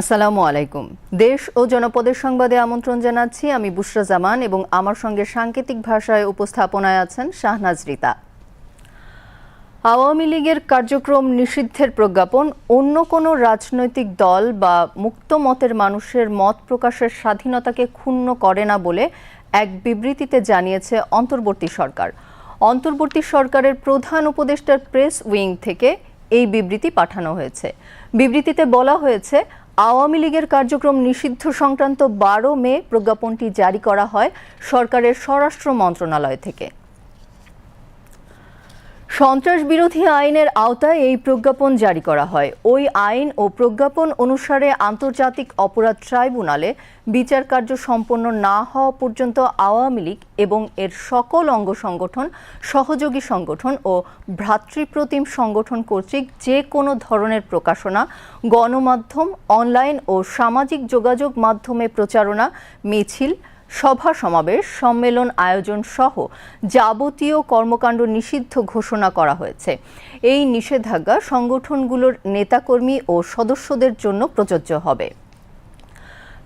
আসসালামু আলাইকুম। দেশ ও জনপদের সংবাদে আমন্ত্রণ জানাচ্ছি আমি বুশরা জামান এবং আমার সঙ্গে সাংকেতিক ভাষায় উপস্থাপনায় আছেন শাহনাজ রিতা। আওয়ামী লীগের কার্যক্রম নিষিদ্ধের প্রজ্ঞাপন, অন্য কোনো রাজনৈতিক দল বা মুক্ত মতের মানুষের মত প্রকাশের স্বাধীনতাকে ক্ষুণ্ণ করে না বলে এক বিবৃতিতে জানিয়েছে অন্তর্বর্তী সরকার। অন্তর্বর্তী সরকারের প্রধান উপদেষ্টার প্রেস উইং থেকে এই বিবৃতি পাঠানো হয়েছে। বিবৃতিতে বলা হয়েছে আওয়ামী লীগের কার্যক্রম নিষিদ্ধ সংক্রান্ত বারো মে প্রজ্ঞাপনটি জারি করা হয় সরকারের স্বরাষ্ট্র মন্ত্রণালয় থেকে। সন্ত্রাস বিরোধী আইনের আওতায় এই প্রজ্ঞাপন জারি করা হয়। ওই আইন ও প্রজ্ঞাপন অনুসারে আন্তর্জাতিক অপরাধ ট্রাইব্যুনালে বিচার কার্য সম্পন্ন না হওয়া পর্যন্ত আওয়ামী লীগ এবং এর সকল অঙ্গ সংগঠন, সহযোগী সংগঠন ও ভ্রাতৃপ্রতিম সংগঠন কর্তৃক যে কোনো ধরনের প্রকাশনা, গণমাধ্যম, অনলাইন ও সামাজিক যোগাযোগ মাধ্যমে প্রচারণা, মিছিল সভা সমাবেশ, সম্মেলন আয়োজন সহ যাবতীয় কর্মকাণ্ড নিষিদ্ধ ঘোষণা করা হয়েছে। এই নিষেধাজ্ঞা সংগঠনগুলোর নেতাকর্মী ও সদস্যদের জন্য প্রযোজ্য হবে।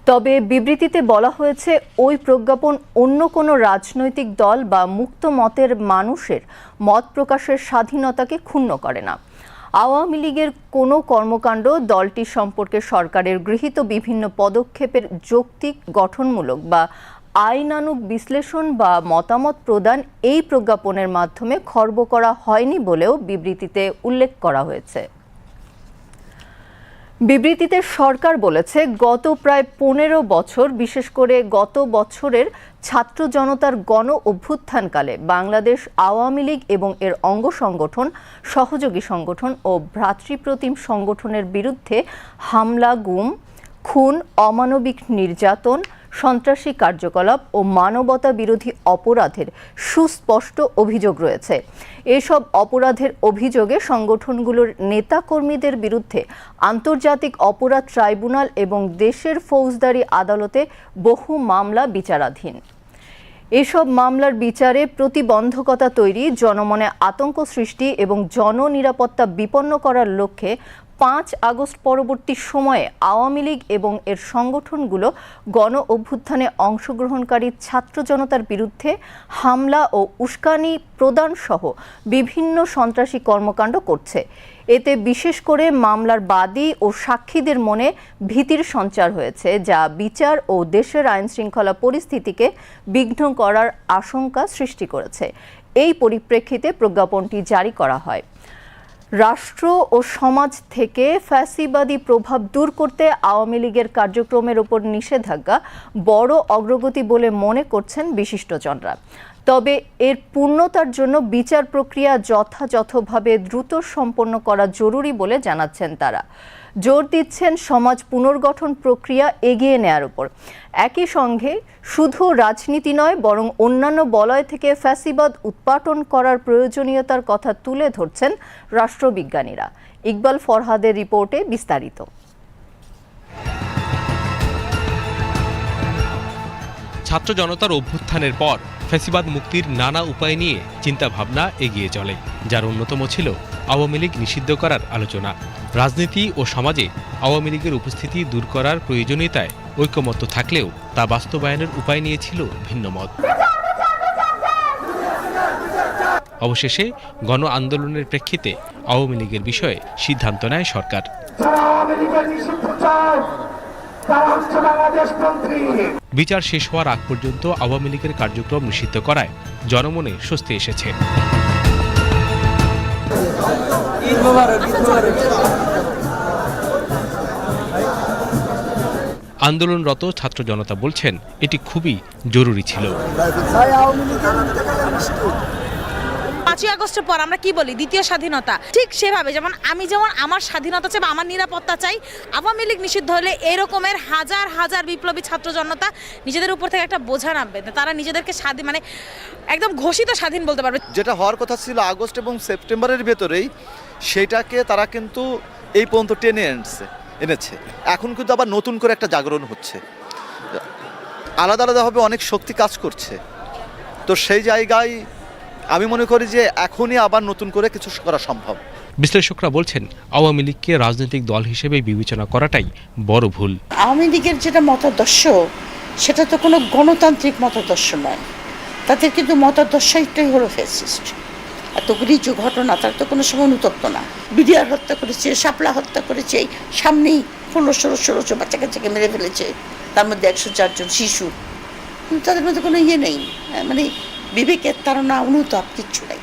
তবে বিবৃতিতে বলা হয়েছে, ওই প্রজ্ঞাপন অন্য কোনো রাজনৈতিক দল বা মুক্ত মতের মানুষের মত প্রকাশের স্বাধীনতাকে ক্ষুণ্ণ করে না। আওয়ামী লীগের কোনো কর্মকাণ্ড দলটি সম্পর্কে সরকারের গৃহীত বিভিন্ন পদক্ষেপের যৌক্তিক গঠনমূলক বা আইনানুগ বিশ্লেষণ বা মতামত প্রদান এই প্রজ্ঞাপনের মাধ্যমে খর্ব করা হয়নি বলেও বিবৃতিতে উল্লেখ করা হয়েছে। বিবৃতিতে সরকার বলেছে, গত প্রায় পনেরো বছর, বিশেষ করে গত বছরের ছাত্র জনতার গণ অভ্যুত্থানকালে বাংলাদেশ আওয়ামী লীগ এবং এর অঙ্গ সংগঠন, সহযোগী সংগঠন ও ভ্রাতৃপ্রতিম সংগঠনের বিরুদ্ধে হামলা, গুম, খুন, অমানবিক নির্যাতন সন্ত্রাসী কার্যকলাপ ও মানবতা বিরোধী অপরাধের সুস্পষ্ট অভিযোগ রয়েছে। এসব অপরাধের অভিযোগে সংগঠনগুলোর নেতাকর্মীদের বিরুদ্ধে আন্তর্জাতিক অপরাধ ট্রাইব্যুনাল এবং দেশের ফৌজদারি আদালতে বহু মামলা বিচারাধীন। এসব মামলার বিচারে প্রতিবন্ধকতা তৈরি, জনমনে আতঙ্ক সৃষ্টি এবং জননিরাপত্তা বিপন্ন করার লক্ষ্যে পাঁচ আগস্ট পরবর্তী সময়ে আওয়ামী লীগ এবং এর সংগঠনগুলো গণ অভ্যুত্থানে অংশগ্রহণকারী ছাত্র জনতার বিরুদ্ধে হামলা ও উস্কানি প্রদান সহ বিভিন্ন সন্ত্রাসী কর্মকাণ্ড করছে। এতে বিশেষ করে মামলার বাদী ও সাক্ষীদের মনে ভীতির সঞ্চার হয়েছে, যা বিচার ও দেশের আইন শৃঙ্খলা পরিস্থিতিকে বিঘ্ন করার আশঙ্কা সৃষ্টি করেছে। এই পরিপ্রেক্ষিতে প্রজ্ঞাপনটি জারি করা হয়। রাষ্ট্র ও সমাজ থেকে ফ্যাসিবাদী প্রভাব দূর করতে আওয়ামী লীগের কার্যক্রমের ওপর নিষেধাজ্ঞা বড় অগ্রগতি বলে মনে করছেন বিশিষ্টজনরা। তবে এর পূর্ণতার জন্য বিচার প্রক্রিয়া যথাযথভাবে দ্রুত সম্পন্ন করা জরুরি বলে জানাচ্ছেন তারা। জোর দিচ্ছেন সমাজ পুনর্গঠন প্রক্রিয়া এগিয়ে নেয়ার উপর। একই সঙ্গে শুধু রাজনীতি নয়, বরং অন্যান্য বলয় থেকে ফ্যাসিবাদ উৎপাটন করার প্রয়োজনীয়তার কথা তুলে ধরছেন রাষ্ট্রবিজ্ঞানীরা। ইকবাল ফরহাদের রিপোর্টে বিস্তারিত। ছাত্র জনতার অভ্যুত্থানের পর ফ্যাসিবাদ মুক্তির নানা উপায় নিয়ে চিন্তাভাবনা এগিয়ে চলে, যার অন্যতম ছিল আওয়ামী লীগ নিষিদ্ধ করার আলোচনা। রাজনীতি ও সমাজে আওয়ামী লীগের উপস্থিতি দূর করার প্রয়োজনীয়তায় ঐকমত্য থাকলেও তা বাস্তবায়নের উপায় নিয়েছিল ভিন্ন মত। অবশেষে গণ আন্দোলনের প্রেক্ষিতে আওয়ামী লীগের বিষয়ে সিদ্ধান্ত নেয় সরকার। তারা হচ্ছে বাংলাদেশপন্থী বিচার শেষ হওয়ার আগ পর্যন্ত আওয়ামী লীগের কার্যক্রম নিষিদ্ধ করায় জনমনে স্বস্তি এসেছে। আন্দোলনরত ছাত্র জনতা বলছেন এটি খুবই জরুরি ছিল। পাঁচই আগস্টের পর আমরা কি বলি? দ্বিতীয় স্বাধীনতা। ঠিক সেভাবে যেমন আমি যেমন আমার স্বাধীনতা চাই বা আমার নিরাপত্তা চাই, আওয়ামী লীগ নিষিদ্ধ হলে এরকমের হাজার হাজার বিপ্লবী ছাত্র জনতা নিজেদের উপর থেকে একটা বোঝা নামবে তারা নিজেদেরকে স্বাধীন মানে একদম ঘোষিত স্বাধীন বলতে পারবে। যেটা হওয়ার কথা ছিল আগস্ট এবং সেপ্টেম্বরের ভেতরেই সেটাকে তারা কিন্তু এই পর্যন্ত টেনে এনেছে এনেছে। এখন কিন্তু আবার নতুন করে একটা জাগরণ হচ্ছে। আলাদা আলাদাভাবে অনেক শক্তি কাজ করছে। তো সেই জায়গায় আমি মনে করি যে এখনই আবার নতুন করে কিছু করা সম্ভব। বিশ্লেষকরা বলছেন আওয়ামী লীগকে রাজনৈতিক দল হিসেবে বিবেচনা করাটাই বড় ভুল। আওয়ামী লীগের যেটা মতাদর্শ সেটা তো কোনো গণতান্ত্রিক মতাদর্শ নয়। তাদের কিন্তু মতাদর্শটাই হলো ফ্যাসিস্ট এতগুলি যে ঘটনা তার তো কোনো সময় অনুতপ্ত না। বিডিআর হত্যা করেছে শাপলা হত্যা করেছে এই সামনেই ষোলো ষোলো ষোলোশো বাচ্চা কাচ্চাকে মেরে ফেলেছে। তার মধ্যে একশো চারজন শিশু। কিন্তু তাদের মধ্যে কোনো ইয়ে নেই। হ্যাঁ, মানে বিবেকের তারা অনুতাপ কিচ্ছু নেই।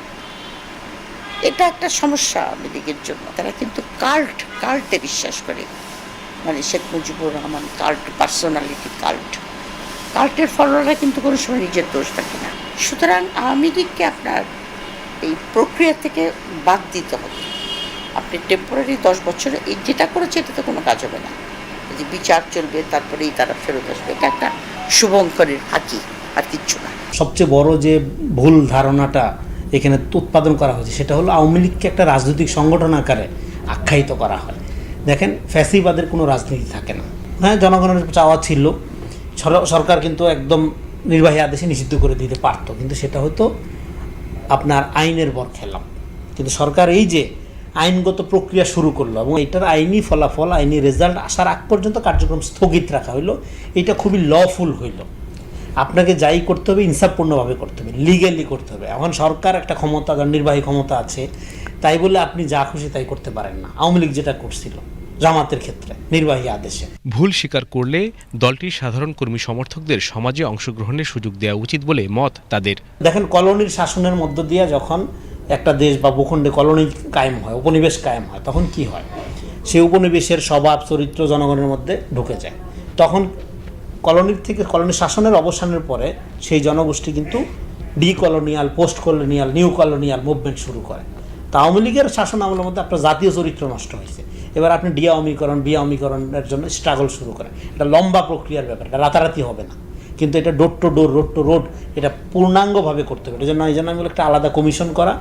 এটা একটা সমস্যা আওয়ামী জন্য। তারা কিন্তু কাল্ট কাল্টে বিশ্বাস করে। মানে Sheikh Mujibur Rahman cult personality cult কাল্টের ফলোয়াররা কিন্তু কোনো সময় নিজের দোষ থাকে না। সুতরাং আওয়ামী লীগকে আপনার এই প্রক্রিয়া থেকে বাদ দিতে হবে। আপনি টেম্পোরারি দশ বছরে এই যেটা করেছে, এটাতে কোনো কাজ হবে না। যে বিচার চলবে, তারপরেই তারা ফেরত আসবে। এটা একটা শুভঙ্করের হাকি। আর কিচ্ছু না। সবচেয়ে বড় যে ভুল ধারণাটা এখানে উৎপাদন করা হয়েছে, সেটা হলো আওয়ামী লীগকে একটা রাজনৈতিক সংগঠন আকারে আখ্যায়িত করা হয়। দেখেন, ফ্যাসিবাদের কোনো রাজনীতি থাকে না। হ্যাঁ জনগণের চাওয়া ছিল সরকার কিন্তু একদম নির্বাহী আদেশে নিষিদ্ধ করে দিতে পারতো, কিন্তু সেটা হতো আপনার আইনের বর খেলাম। কিন্তু সরকার এই যে আইনগত প্রক্রিয়া শুরু করল এবং এটার আইনি ফলাফল, আইনি রেজাল্ট আসার আগ পর্যন্ত কার্যক্রম স্থগিত রাখা হইল, এটা খুবই লফুল হইল। আপনাকে যাই করতে হবে ইনসাফপূর্ণভাবে করতে হবে লিগেলি করতে হবে। এখন সরকার একটা ক্ষমতা নির্বাহী ক্ষমতা আছে তাই বলে আপনি যা খুশি তাই করতে পারেন না। আওয়ামী লীগ যেটা করছিল জামাতের ক্ষেত্রে নির্বাহী আদেশে। ভুল স্বীকার করলে দলটির সাধারণ কর্মী সমর্থকদের সমাজে অংশগ্রহণের সুযোগ দেওয়া উচিত বলে মত তাদের। দেখেন কলোনির শাসনের মধ্য দিয়ে যখন একটা দেশ বা ভূখণ্ডে কলোনি কায়েম হয় উপনিবেশ কায়েম হয় তখন কি হয়? সেই উপনিবেশের স্বভাব চরিত্র জনগণের মধ্যে ঢুকে যায়। তখন কলোনির থেকে, কলোনি শাসনের অবসানের পরে সেই জনগোষ্ঠী কিন্তু de colonial post colonial new colonial movement শুরু করে। তা আওয়ামী লীগের শাসন আমলের মধ্যে আপনার জাতীয় চরিত্র নষ্ট হয়েছে। এবার আপনি ডি আওয়ামীকরণ বি আওয়ামীকরণের জন্য স্ট্রাগল শুরু করেন। এটা লম্বা প্রক্রিয়ার ব্যাপার, এটা রাতারাতি হবে না। কিন্তু এটা door to door road to road এটা পূর্ণাঙ্গভাবে করতে হবে। এই জন্য এই জন্য আমি একটা আলাদা কমিশন করা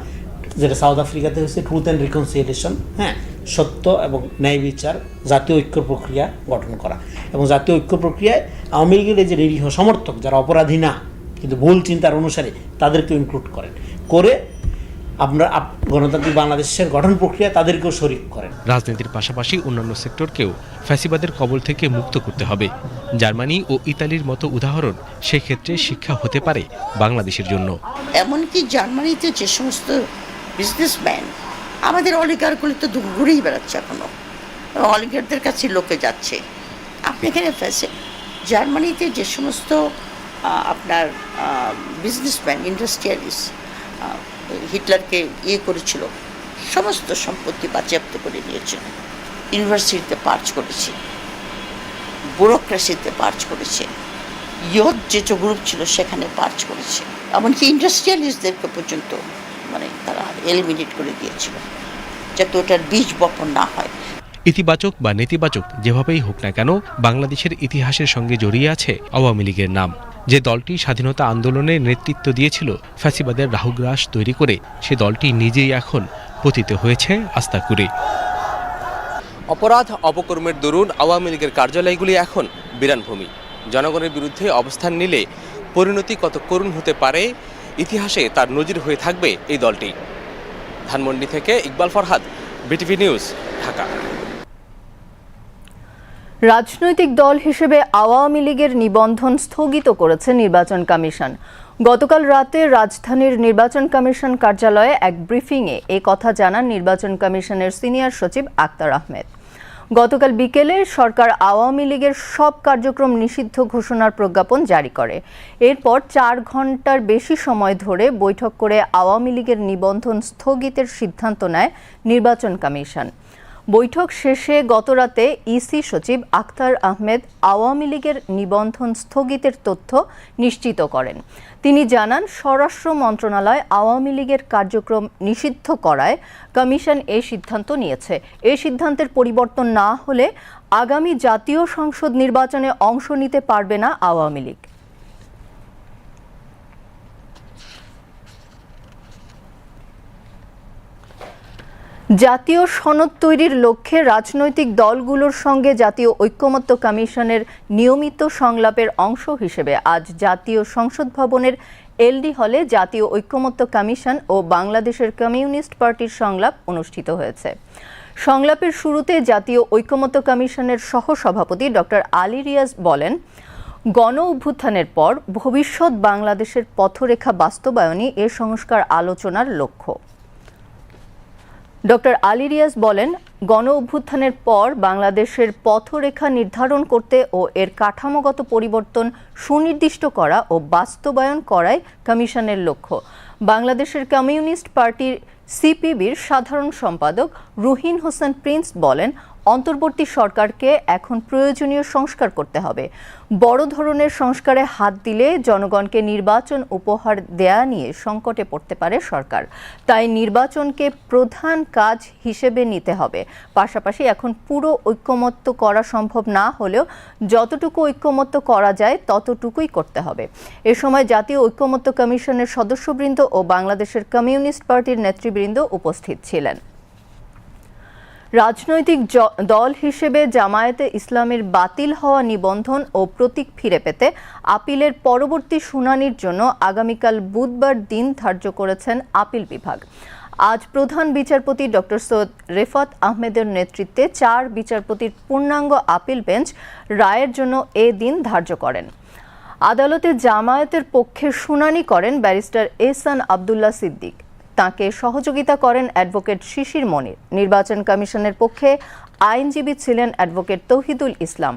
যেটা সাউথ আফ্রিকাতে হচ্ছে ট্রুথ অ্যান্ড রিকনসিলিয়েশন হ্যাঁ? সত্য এবং ন্যায় বিচার জাতীয় ঐক্য প্রক্রিয়া গঠন করা। এবং জাতীয় ঐক্য প্রক্রিয়ায় আওয়ামী লীগের এই যে নিরীহ সমর্থক যারা অপরাধী না কিন্তু ভুল চিন্তার অনুসারে তাদেরকেও ইনক্লুড করেন। করে আপনারা আপ- গণতান্ত্রিক বাংলাদেশের গঠন প্রক্রিয়া তাদেরকেও শরিক করেন। রাজনীতির পাশাপাশি অন্যান্য সেক্টরকেও ফ্যাসিবাদের কবল থেকে মুক্ত করতে হবে। জার্মানি ও ইতালির মতো উদাহরণ সেক্ষেত্রে শিক্ষা হতে পারে বাংলাদেশের জন্য। এমনকি জার্মানিতে যে সমস্ত বিজনেসম্যান আমাদের অলিগারগুলি তো ঘুরেই বেড়াচ্ছে এখনও। এবং অলিগারদের কাছে লোকে যাচ্ছে। আপনি এখানে ফেসে জার্মানিতে যে সমস্ত আপনার বিজনেসম্যান ইন্ডাস্ট্রিয়ালিস্ট হিটলারকে ইয়ে করেছিল, সমস্ত সম্পত্তি বাজেয়াপ্ত করে নিয়েছিল ইউনিভার্সিটিতে পার্চ করেছে। ব্যুরোক্রেসিতে পার্চ করেছে। ইয়ত যে গ্রুপ ছিল, সেখানে পার্চ করেছে। এমনকি ইন্ডাস্ট্রিয়ালিস্টদেরকে পর্যন্ত মানে তারা এলিমিনেট করে দিয়েছিল যাতে ওটার বীজ বপন না হয়। ইতিবাচক বা নেতিবাচক যেভাবেই হোক না কেন বাংলাদেশের ইতিহাসের সঙ্গে জড়িয়ে আছে আওয়ামী লীগের নাম। যে দলটি স্বাধীনতা আন্দোলনে নেতৃত্ব দিয়েছিল ফ্যাসিবাদের রাহুগ্রাস তৈরি করে সে দলটি নিজেই এখন পতিত হয়েছে আস্তাকুরে অপরাধ অপকর্মের দরুন আওয়ামী লীগের কার্যালয়গুলি এখন বিরানভূমি। জনগণের বিরুদ্ধে অবস্থান নিলে পরিণতি কত করুণ হতে পারে ইতিহাসে তার নজির হয়ে থাকবে এই দলটি। ধানমন্ডি থেকে ইকবাল ফরহাদ, বিটিভি নিউজ, ঢাকা। রাজনৈতিক দল হিসেবে আওয়ামী লীগের নিবন্ধন স্থগিত করেছে নির্বাচন কমিশন। গতকাল রাতে রাজধানীর নির্বাচন কমিশন কার্যালয়ে এক ব্রিফিংয়ে এ কথা জানান নির্বাচন কমিশনের সিনিয়র সচিব আক্তার আহমেদ। গতকাল বিকেলে সরকার আওয়ামী লীগের সব কার্যক্রম নিষিদ্ধ ঘোষণার প্রজ্ঞাপন জারি করে। এরপর চার ঘণ্টার বেশি সময় ধরে বৈঠক করে আওয়ামী লীগের নিবন্ধন স্থগিতের সিদ্ধান্ত নেয় নির্বাচন কমিশন। বৈঠক শেষে গতরাতে ইসি সচিব আখতার আহমেদ আওয়ামী লীগের নিবন্ধন স্থগিতের তথ্য নিশ্চিত করেন। তিনি জানান, স্বরাষ্ট্র মন্ত্রণালয় আওয়ামী লীগের কার্যক্রম নিষিদ্ধ করায় কমিশন এ সিদ্ধান্ত নিয়েছে। এই সিদ্ধান্তের পরিবর্তন না হলে আগামী জাতীয় সংসদ নির্বাচনে অংশ নিতে পারবে না আওয়ামী লীগ। জাতীয় সনদ তৈরির লক্ষ্যে রাজনৈতিক দলগুলোর সঙ্গে জাতীয় ঐক্যমত্য কমিশনের নিয়মিত সংলাপের অংশ হিসেবে আজ জাতীয় সংসদ ভবনের এলডি হলে জাতীয় ঐক্যমত্য কমিশন ও বাংলাদেশের কমিউনিস্ট পার্টির সংলাপ অনুষ্ঠিত হয়েছে। সংলাপের শুরুতে জাতীয় ঐক্যমত্য কমিশনের সহসভাপতি ডক্টর আলী রিয়াজ বলেন, গণ অভ্যুত্থানের পর ভবিষ্যৎ বাংলাদেশের পথরেখা বাস্তবায়নই এ সংস্কার আলোচনার লক্ষ্য। ডক্টর আলী রিয়াজ বলেন, গণ অভ্যুত্থানের পর বাংলাদেশের পথরেখা নির্ধারণ করতে ও এর কাঠামোগত পরিবর্তন সুনির্দিষ্ট করা ও বাস্তবায়ন করাই কমিশনের লক্ষ্য। বাংলাদেশের কমিউনিস্ট পার্টির সিপিবির সাধারণ সম্পাদক রুহিন হোসেন প্রিন্স বলেন অন্তর্বর্তী সরকারকে এখন প্রয়োজনীয় সংস্কার করতে হবে। বড় ধরনের সংস্কারে হাত দিলে জনগণকে নির্বাচন উপহার দেয়া নিয়ে সংকটে পড়তে পারে সরকার। তাই নির্বাচনকে প্রধান কাজ হিসেবে নিতে হবে। পাশাপাশি এখন পুরো ঐক্যমত্য করা সম্ভব না হলেও যতটুকু ঐক্যমত্য করা যায় ততটুকুই করতে হবে। এ সময় জাতীয় ঐক্যমত্য কমিশনের সদস্যবৃন্দ ও বাংলাদেশের কমিউনিস্ট পার্টির নেতৃবৃন্দ উপস্থিত ছিলেন। রাজনৈতিক দল হিসেবে জামায়াতে ইসলামের বাতিল হওয়া নিবন্ধন ও প্রতীক ফিরে পেতে আপিলের পরবর্তী শুনানির জন্য আগামীকাল বুধবার দিন ধার্য করেছেন আপিল বিভাগ। আজ প্রধান বিচারপতি ডক্টর সৈয়দ রেফাত আহমেদের নেতৃত্বে চার বিচারপতির পূর্ণাঙ্গ আপিল বেঞ্চ রায়ের জন্য এ দিন ধার্য করেন। আদালতে জামায়াতের পক্ষে শুনানি করেন ব্যারিস্টার এহসান আবদুল্লাহ সিদ্দিক। তাকে সহযোগিতা করেন অ্যাডভোকেট শিশির মনির। নির্বাচন কমিশনের পক্ষে আইনজীবী ছিলেন অ্যাডভোকেট তৌহিদুল ইসলাম।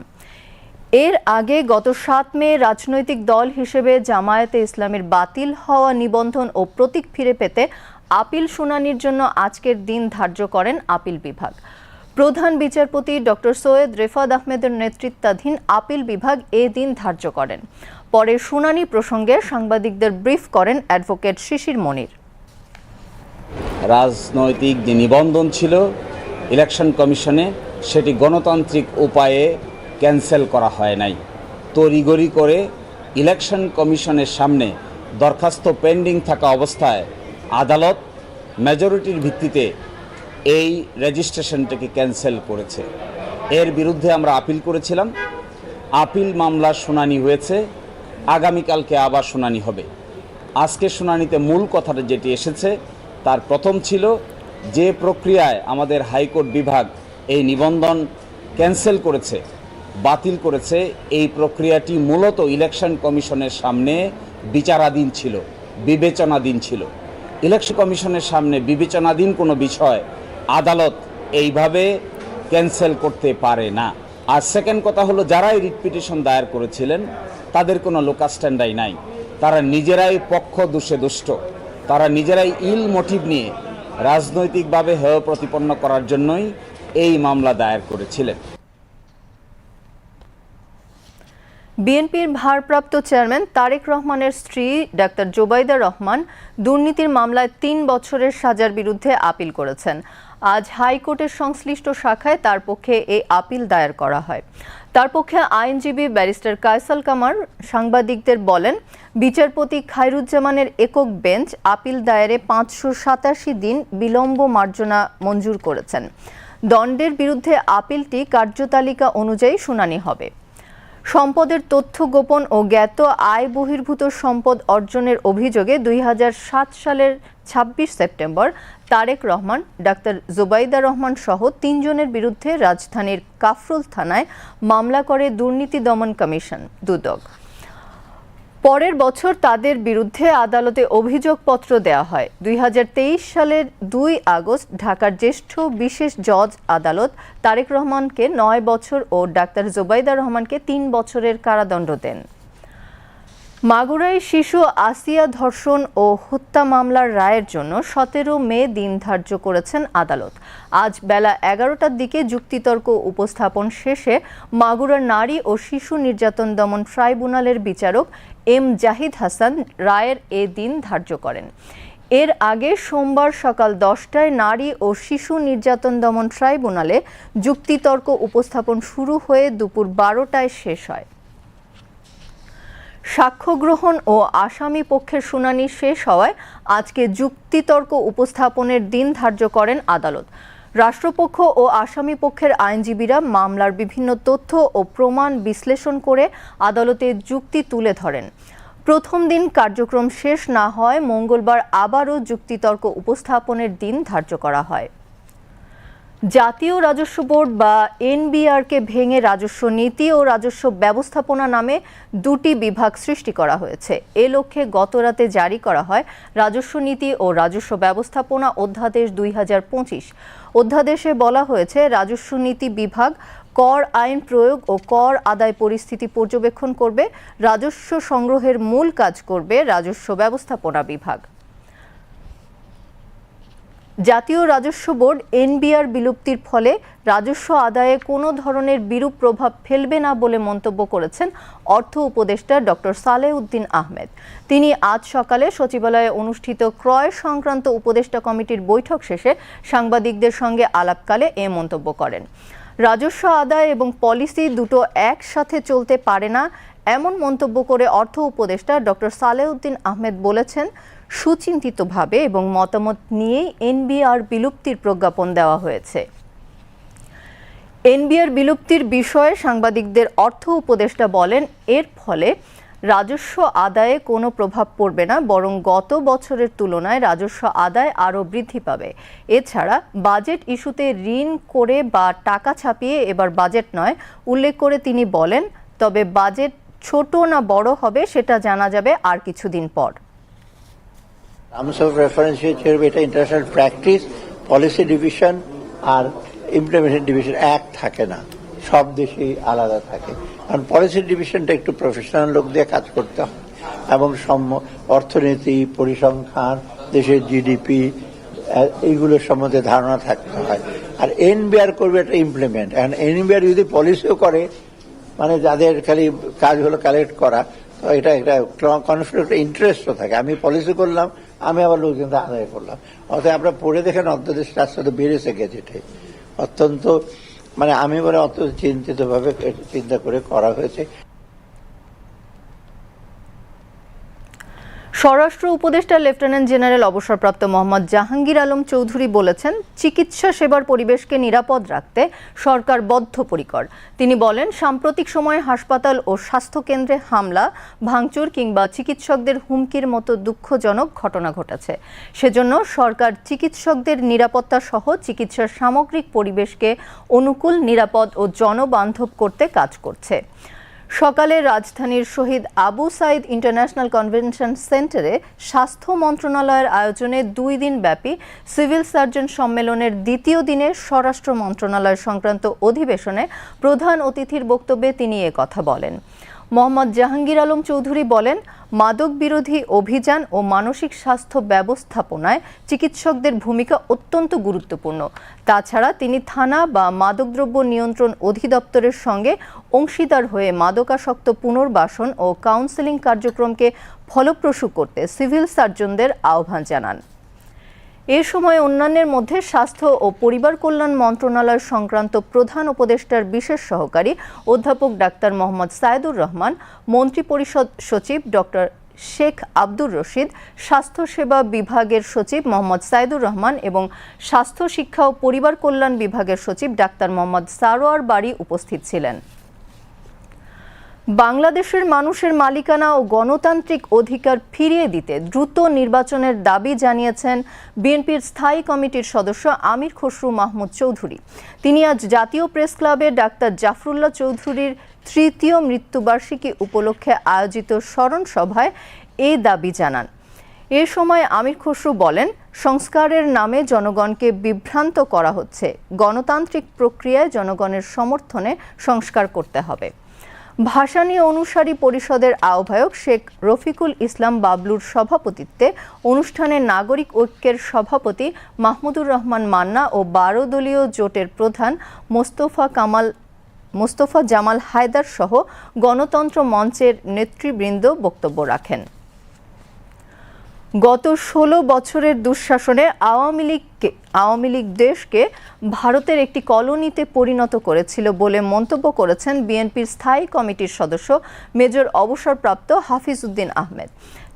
এর আগে গত সাত মে রাজনৈতিক দল হিসেবে জামায়াতে ইসলামের বাতিল হওয়া নিবন্ধন ও প্রতীক ফিরে পেতে আপিল শুনানির জন্য আজকের দিন ধার্য করেন আপিল বিভাগ। প্রধান বিচারপতি ডক্টর সৈয়দ রেফাদ আহমেদের নেতৃত্বাধীন আপিল বিভাগ এ দিন ধার্য করেন। পরে শুনানি প্রসঙ্গে সাংবাদিকদের ব্রিফ করেন অ্যাডভোকেট শিশির মনির। রাজনৈতিক যে নিবন্ধন ছিল ইলেকশন কমিশনে, সেটি গণতান্ত্রিক উপায়ে ক্যান্সেল করা হয় নাই। তড়িগড়ি করে ইলেকশন কমিশনের সামনে দরখাস্ত পেন্ডিং থাকা অবস্থায় আদালত মেজরিটির ভিত্তিতে এই রেজিস্ট্রেশনটাকে ক্যান্সেল করেছে। এর বিরুদ্ধে আমরা আপিল করেছিলাম। আপিল মামলার শুনানি হয়েছে। আগামীকালকে আবার শুনানি হবে। আজকে শুনানিতে মূল কথাটা যেটি এসেছে তার প্রথম ছিল যে প্রক্রিয়ায় আমাদের হাইকোর্ট বিভাগ এই নিবন্ধন ক্যান্সেল করেছে, বাতিল করেছে, এই প্রক্রিয়াটি মূলত ইলেকশন কমিশনের সামনে বিচারাধীন ছিল, বিবেচনাধীন ছিল। ইলেকশন কমিশনের সামনে বিবেচনাধীন কোনো বিষয় আদালত এইভাবে ক্যান্সেল করতে পারে না। আর সেকেন্ড কথা হলো, যারাই রিট পিটিশন দায়ের করেছিলেন, তাদের কোনো লোকাস্ট্যান্ডাই নাই। তারা নিজেরাই পক্ষ দোষে দুষ্ট। তারা নিজেরাই ইল মোটিভ নিয়ে রাজনৈতিকভাবে হেয় প্রতিপন্ন করার জন্যই এই মামলা দায়ের করেছিলেন। বিএনপির ভারপ্রাপ্ত চেয়ারম্যান তারেক রহমানের স্ত্রী ডাক্তার জোবাইদা রহমান দুর্নীতির মামলায় তিন বছরের সাজার বিরুদ্ধে আপিল করেছেন। আজ হাইকোর্টের সংশ্লিষ্ট শাখায় তার পক্ষে এই আপিল দায়ের করা হয়। তার পক্ষে আইনজীবী ব্যারিস্টার কায়সাল কামার সাংবাদিকদের বলেন, বিচারপতি খায়রুজ্জামানের একক বেঞ্চ আপিল দায়েরে পাঁচশো সাতাশি দিন বিলম্ব মার্জনা মঞ্জুর করেছেন। দণ্ডের বিরুদ্ধে আপিলটি কার্যতালিকা অনুযায়ী শুনানি হবে। সম্পদের তথ্য গোপন ও জ্ঞাত আয় বহির্ভূত সম্পদ অর্জনের অভিযোগে দুই হাজার সাত সালের ছাব্বিশ সেপ্টেম্বর তারেক রহমান, ডাক্তার জুবাইদা রহমান সহ তিনজনের বিরুদ্ধে রাজধানীর কাফরুল থানায় মামলা করে দুর্নীতি দমন কমিশন, দুদক। পরের বছর তাদের বিরুদ্ধে আদালতে অভিযোগপত্র দেওয়া হয়। দুই হাজার তেইশ সালের দুই আগস্ট ঢাকার জ্যেষ্ঠ বিশেষ জজ আদালত তারেক রহমানকে নয় বছর ও ডাক্তার জুবাইদা রহমানকে তিন বছরের কারাদণ্ড দেন। মাগুরায় শিশু আসিয়া ধর্ষণ ও হত্যা মামলার রায়ের জন্য সতেরো মে দিন ধার্য করেছেন আদালত। আজ বেলা এগারোটার দিকে যুক্তিতর্ক উপস্থাপন শেষে মাগুরার নারী ও শিশু নির্যাতন দমন ট্রাইব্যুনালের বিচারক এম জাহিদ হাসান রায়ের এ দিন ধার্য করেন। এর আগে সোমবার সকাল দশটায় নারী ও শিশু নির্যাতন দমন ট্রাইব্যুনালে যুক্তিতর্ক উপস্থাপন শুরু হয়ে দুপুর বারোটায় শেষ হয়। সাক্ষ্য গ্রহণ ও আসামি পক্ষের শুনানি শেষ হওয়ায় আজকে যুক্তিতর্ক উপস্থাপনের দিন ধার্য করেন আদালত। রাষ্ট্রপক্ষ ও আসামি পক্ষের আইনজীবীরা মামলার বিভিন্ন তথ্য ও প্রমাণ বিশ্লেষণ করে আদালতে যুক্তি তুলে ধরেন। প্রথম দিন কার্যক্রম শেষ না হয় মঙ্গলবার আবারও যুক্তিতর্ক উপস্থাপনের দিন ধার্য করা হয়। জাতীয় রাজস্ব বোর্ড বা এনবিআরকে ভেঙে রাজস্ব নীতি ও রাজস্ব ব্যবস্থাপনা নামে দুটি বিভাগ সৃষ্টি করা হয়েছে। এ লক্ষ্যে গতরাতে জারি করা হয় রাজস্ব নীতি ও রাজস্ব ব্যবস্থাপনা অধ্যাদেশ দুই হাজার পঁচিশ। অধ্যাদেশে বলা হয়েছে, রাজস্ব নীতি বিভাগ কর আইন প্রয়োগ ও কর আদায় পরিস্থিতি পর্যবেক্ষণ করবে, রাজস্ব সংগ্রহের মূল কাজ করবে রাজস্ব ব্যবস্থাপনা বিভাগ। জাতীয় রাজস্ব বোর্ড এনবিআর বিলুপ্তির ফলে রাজস্ব আদায়ে কোনো ধরনের বিরূপ প্রভাব ফেলবে না বলে মন্তব্য করেছেন অর্থ উপদেষ্টা ডক্টর সালেহ উদ্দিন আহমেদ। তিনি আজ সকালে সচিবালয়ে অনুষ্ঠিত ক্রয় সংক্রান্ত উপদেষ্টা কমিটির বৈঠক শেষে সাংবাদিকদের সঙ্গে আলাপকালে এ মন্তব্য করেন। রাজস্ব আদায় এবং পলিসি দুটো একসাথে চলতে পারে না, এমন মন্তব্য করে অর্থ উপদেষ্টা ডক্টর সালেউদ্দিন আহমেদ বলেছেন সুচিন্তিতভাবে এবং মতামত নিয়েই এনবিআর বিলুপ্তির প্রজ্ঞাপন দেওয়া হয়েছে। এনবিআর বিলুপ্তির বিষয়ে সাংবাদিকদের অর্থ উপদেষ্টা বলেন, এর ফলে রাজস্ব আদায়ে কোনো প্রভাব পড়বে না, বরং গত বছরের তুলনায় রাজস্ব আদায় আরও বৃদ্ধি পাবে। এছাড়া বাজেট ইস্যুতে ঋণ করে বা টাকা ছাপিয়ে এবার বাজেট নয়, উল্লেখ করে তিনি বলেন, তবে বাজেট ছোট না বড় হবে সেটা জানা যাবে আর কিছুদিন পর। টার্মস অফ রেফারেন্স হিসেবে এটা ইন্টারন্যাশনাল প্র্যাকটিস পলিসি ডিভিশন আর ইমপ্লিমেন্টেশন ডিভিশন এক থাকে না। সব দেশেই আলাদা থাকে। কারণ পলিসি ডিভিশনটা একটু প্রফেশনাল লোক দিয়ে কাজ করতে হয়। এবং সম- অর্থনীতি, পরিসংখ্যান, দেশের জিডিপি এইগুলোর সম্বন্ধে ধারণা থাকতে হয়। আর এনবিআর করবে এটা ইমপ্লিমেন্ট এখন এনবিআর যদি পলিসিও করে মানে যাদের খালি কাজ হলো কালেক্ট করা, তো এটা একটা কনফ্লিক্ট ইন্টারেস্টও থাকে। আমি পলিসি করলাম আমি আবার লোকজন আদায় করলাম। অর্থাৎ আপনারা পড়ে দেখেন অন্তর্দেশ তার সাথে বেড়েছে গেজেটে। অত্যন্ত মানে আমি বলে অত্যন্ত চিন্তিতভাবে চিন্তা করে করা হয়েছে। স্বরাষ্ট্র উপদেষ্টা লেফটেন্যান্ট জেনারেল অবসরপ্রাপ্ত মোহাম্মদ জাহাঙ্গীর আলম চৌধুরী বলেছেন, চিকিৎসা সেবার পরিবেশকে নিরাপদ রাখতে সরকার বদ্ধপরিকর। তিনি বলেন, সাম্প্রতিক সময়ে হাসপাতাল ও স্বাস্থ্যকেন্দ্রে হামলা, ভাঙচুর কিংবা চিকিৎসকদের হুমকির মতো দুঃখজনক ঘটনা ঘটেছে। সেজন্য সরকার চিকিৎসকদের নিরাপত্তা সহ চিকিৎসার সামগ্রিক পরিবেশকে অনুকূল, নিরাপদ ও জনবান্ধব করতে কাজ করছে। সকালে রাজধানীর শহীদ আবু সাইদ ইন্টারন্যাশনাল কনভেনশন সেন্টারে স্বাস্থ্য মন্ত্রণালয়ের আয়োজনে দুই দিন ব্যাপী সিভিল সার্জন সম্মেলনের দ্বিতীয় দিনে স্বরাষ্ট্র মন্ত্রণালয় সংক্রান্ত অধিবেশনে প্রধান অতিথির বক্তব্যে তিনি কথা বলেন। মোহাম্মদ জাহাঙ্গীর আলম চৌধুরী বলেন, মাদক বিরোধী অভিযান ও মানসিক স্বাস্থ্য ব্যবস্থাপনায় চিকিৎসকদের ভূমিকা অত্যন্ত গুরুত্বপূর্ণ। তাছাড়া তিনি থানা বা মাদকদ্রব্য নিয়ন্ত্রণ অধিদপ্তরের সঙ্গে অংশীদার হয়ে মাদকাসক্ত পুনর্বাসন ও কাউন্সেলিং কার্যক্রমকে ফলপ্রসূ করতে সিভিল সার্জনদের আহ্বান জানান। এ সময় অন্যান্যের মধ্যে স্বাস্থ্য ও পরিবার কল্যাণ মন্ত্রণালয় সংক্রান্ত প্রধান উপদেষ্টার বিশেষ সহকারী অধ্যাপক ডাক্তার মোহাম্মদ সায়েদুর রহমান, মন্ত্রিপরিষদ সচিব ডক্টর শেখ আব্দুর রশিদ স্বাস্থ্যসেবা বিভাগের সচিব মোহাম্মদ সাইদুর রহমান এবং স্বাস্থ্য, শিক্ষা ও পরিবার কল্যাণ বিভাগের সচিব ডাক্তার মোহাম্মদ সারোয়ার বাড়ি উপস্থিত ছিলেন। বাংলাদেশের মানুষের মালিকানা ও গণতান্ত্রিক অধিকার ফিরিয়ে দিতে দ্রুত নির্বাচনের দাবি জানিয়েছেন বিএনপির স্থায়ী কমিটির সদস্য আমির খসরু মাহমুদ চৌধুরী। তিনি আজ জাতীয় প্রেস ক্লাবে ডাক্তার জাফরুল্লাহ চৌধুরীর তৃতীয় মৃত্যুবার্ষিকী উপলক্ষে আয়োজিত স্মরণ সভায় এই দাবি জানান। এ সময় আমির খসরু বলেন, সংস্কারের নামে জনগণকে বিভ্রান্ত করা হচ্ছে। গণতান্ত্রিক প্রক্রিয়ায় জনগণের সমর্থনে সংস্কার করতে হবে। ভাসানী অনুসারী পরিষদের আহ্বায়ক শেখ রফিকুল ইসলাম বাবলুর সভাপতিত্বে অনুষ্ঠানে নাগরিক ঐক্যের সভাপতি মাহমুদুর রহমান মান্না ও বারো দলীয় জোটের প্রধান মোস্তফা কামাল, মোস্তফা জামাল হায়দার সহ গণতন্ত্র মঞ্চের নেতৃবৃন্দ বক্তব্য রাখেন। গত ষোলো বছরের দুঃশাসনে আওয়ামী লীগকে, আওয়ামী লীগ দেশকে ভারতের একটি কলোনিতে পরিণত করেছিল বলে মন্তব্য করেছেন বিএনপির স্থায়ী কমিটির সদস্য মেজর অবসরপ্রাপ্ত হাফিজ উদ্দিন আহমেদ।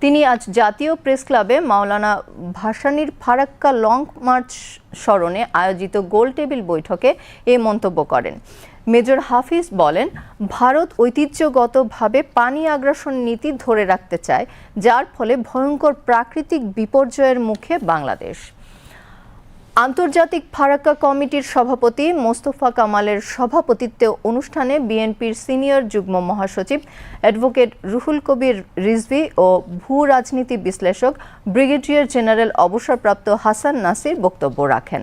তিনি আজ জাতীয় প্রেস ক্লাবে মাওলানা ভাসানীর ফারাক্কা লং মার্চ স্মরণে আয়োজিত গোল টেবিল বৈঠকে এ মন্তব্য করেন। মেজর হাফিজ বলেন, ভারত ঐতিহ্যগতভাবে পানি আগ্রাসন নীতি ধরে রাখতে চায়, যার ফলে ভয়ঙ্কর প্রাকৃতিক বিপর্যয়ের মুখে বাংলাদেশ। আন্তর্জাতিক ফারাক্কা কমিটির সভাপতি মোস্তফা কামালের সভাপতিত্বে অনুষ্ঠানে বিএনপির সিনিয়র যুগ্ম মহাসচিব অ্যাডভোকেট রুহুল কবির রিজভি ও ভূ রাজনীতি বিশ্লেষক ব্রিগেডিয়ার জেনারেল অবসরপ্রাপ্ত হাসান নাসির বক্তব্য রাখেন।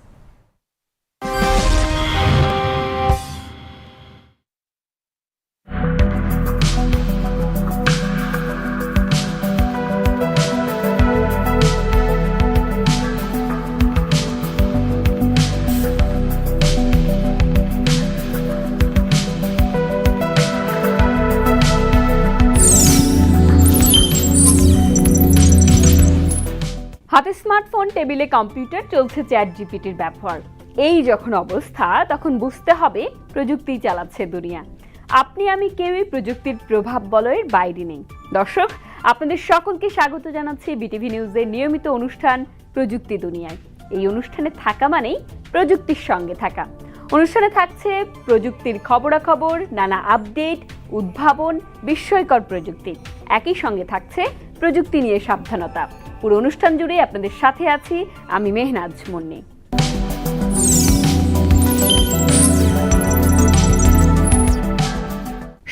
স্মার্টফোন টেবিলে কম্পিউটার চলছে চ্যাট জিপিটির ব্যবহার। এই যখন অবস্থা, তখন বুঝতে হবে প্রযুক্তি চালাচ্ছে দুনিয়া। আপনি, আমি কেউই প্রযুক্তির প্রভাব বলয়ের বাইরে নেই। দর্শক, আপনাদের সকলকে স্বাগত জানাচ্ছি বিটিভি নিউজের নিয়মিত অনুষ্ঠান প্রযুক্তি দুনিয়ায়। এই অনুষ্ঠানে থাকা মানেই প্রযুক্তির সঙ্গে থাকা। অনুষ্ঠানে থাকছে প্রযুক্তির খবরাখবর, নানা আপডেট, উদ্ভাবন, বিস্ময়কর প্রযুক্তি। একই সঙ্গে থাকছে প্রযুক্তি নিয়ে সাবধানতা। পুরো অনুষ্ঠান জুড়ে আপনাদের সাথে আছি আমি মেহনাজ মুন্নি।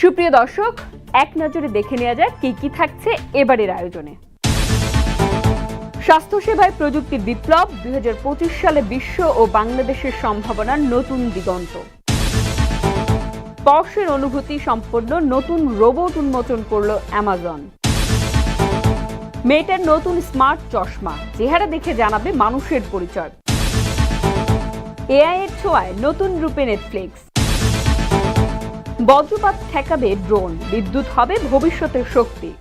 সুপ্রিয় দর্শক, এক নজরে দেখে নেওয়া যাক কি কি থাকছে এবারের আয়োজনে। স্বাস্থ্যসেবায় প্রযুক্তি বিপ্লব, দুই হাজার পঁচিশ সালে বিশ্ব ও বাংলাদেশের সম্ভাবনার নতুন দিগন্ত। স্পর্শের অনুভূতি সম্পন্ন নতুন রোবট উন্মোচন করল অ্যামাজন। মেয়েটার নতুন স্মার্ট চশমা। চেহারা দেখে জানাবে মানুষের পরিচয়। এআই এর ছোঁয়ায় নতুন রূপে নেটফ্লিক্স বজ্রপাত ঠেকাবে ড্রোন। বিদ্যুৎ হবে ভবিষ্যতের শক্তি।